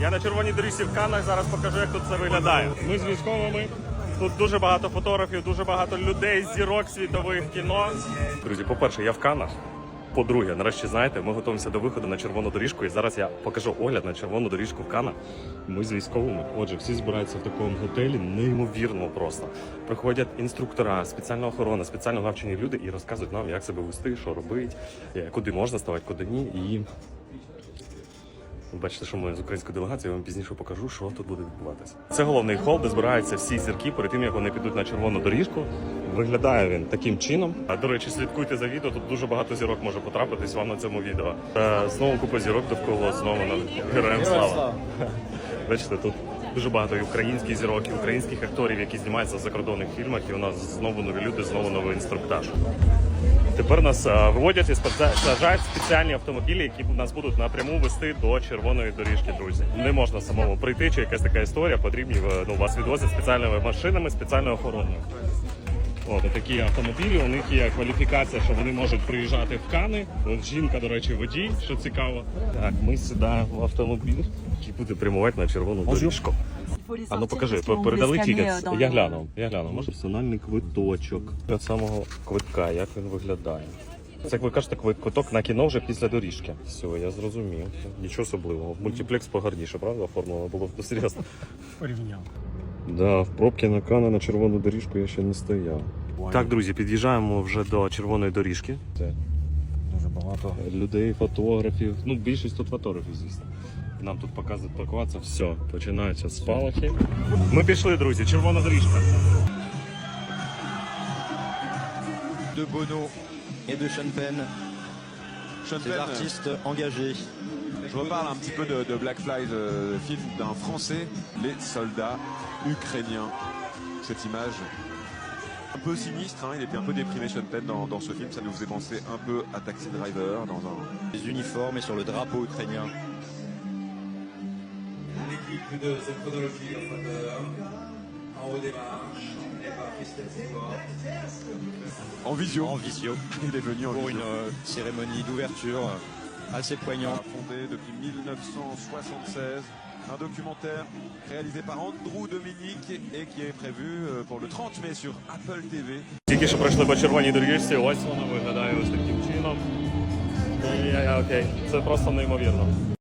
Я на червоній доріжці в Каннах, зараз покажу, як тут це виглядає. Ми з військовими. Тут дуже багато фотографів, дуже багато людей, зірок світових кіно. Друзі, по-перше, я в Каннах. По-друге, нарешті знаєте, ми готуємося до виходу на червону доріжку, і зараз я покажу огляд на червону доріжку в Каннах. Ми з військовими. Отже, всі збираються в такому готелі, неймовірно просто. Приходять інструктора, спеціальна охорона, спеціально навчені люди і розказують нам, як себе вести, що робити, е, куди можна ставати, куди ні. І Бачите, що ми з українською делегацією я вам пізніше покажу, що тут буде відбуватися. Це головний хол, де збираються всі зірки перед тим, як вони підуть на червону доріжку. Виглядає він таким чином. А до речі, слідкуйте за відео. Тут дуже багато зірок може потрапитись вам на цьому відео. Е, знову купа зірок довкола знову на героям слава. Бачите, тут дуже багато і українських зірок, і українських акторів, які знімаються в закордонних фільмах. І у нас знову нові люди, знову новий інструктаж. Тепер нас е, виводять і саджають спеціальні автомобілі, які нас будуть напряму вести до червоної доріжки, друзі. Не можна самому прийти, чи якась така історія. Потрібні е, ну, вас відвозять спеціальними машинами, спеціальною охороною. От такі автомобілі. У них є кваліфікація, що вони можуть приїжджати в Кани. От жінка, до речі, водій, що цікаво. Так, ми сідаємо в автомобіль, який буде прямувати на червону доріжку. А ну покажи, передали тікет. Я глянув, я глянув. Може персональний квиточок від самого квитка, як він виглядає. Це як ви кажете, квиток на кіно вже після доріжки. Все, я зрозумів. Нічого особливого. Мультиплекс погарніше, правда? Оформлено було серйозно. порівняв. Да, в пробки на Кана на червону доріжку я ще не стояв. Так, друзі, під'їжджаємо вже до червоної доріжки. Це Дуже багато. людей, фотографів. Ну, більшість тут фотографів, звісно. Нам тут показують паркуватися. Все, починаються спалахи. Ми пішли, друзі, червона доріжка. de Bono et de Sean Penn, Sean des artistes engagés. Je reparle un petit peu de, de Black Flag, le film d'un Français, les soldats ukrainiens. Cette image un peu sinistre, hein, il était un peu déprimé Sean Penn dans, dans ce film, ça nous faisait penser un peu à Taxi Driver dans un... Les uniformes et sur le drapeau ukrainien. L'équipe de of Thunder en redémarche et par Christelle Fort. En visio. En visio Il est venu en pour visio. une euh, cérémonie d'ouverture euh, assez poignante. Fondé depuis 1976, un documentaire réalisé par Andrew Dominique et qui est prévu euh, pour le 30 mai sur Apple TV. Тільки що пройшли по червоній доріжці, ось вона виглядає ось таким чином. І, я- я- окей, це просто неймовірно.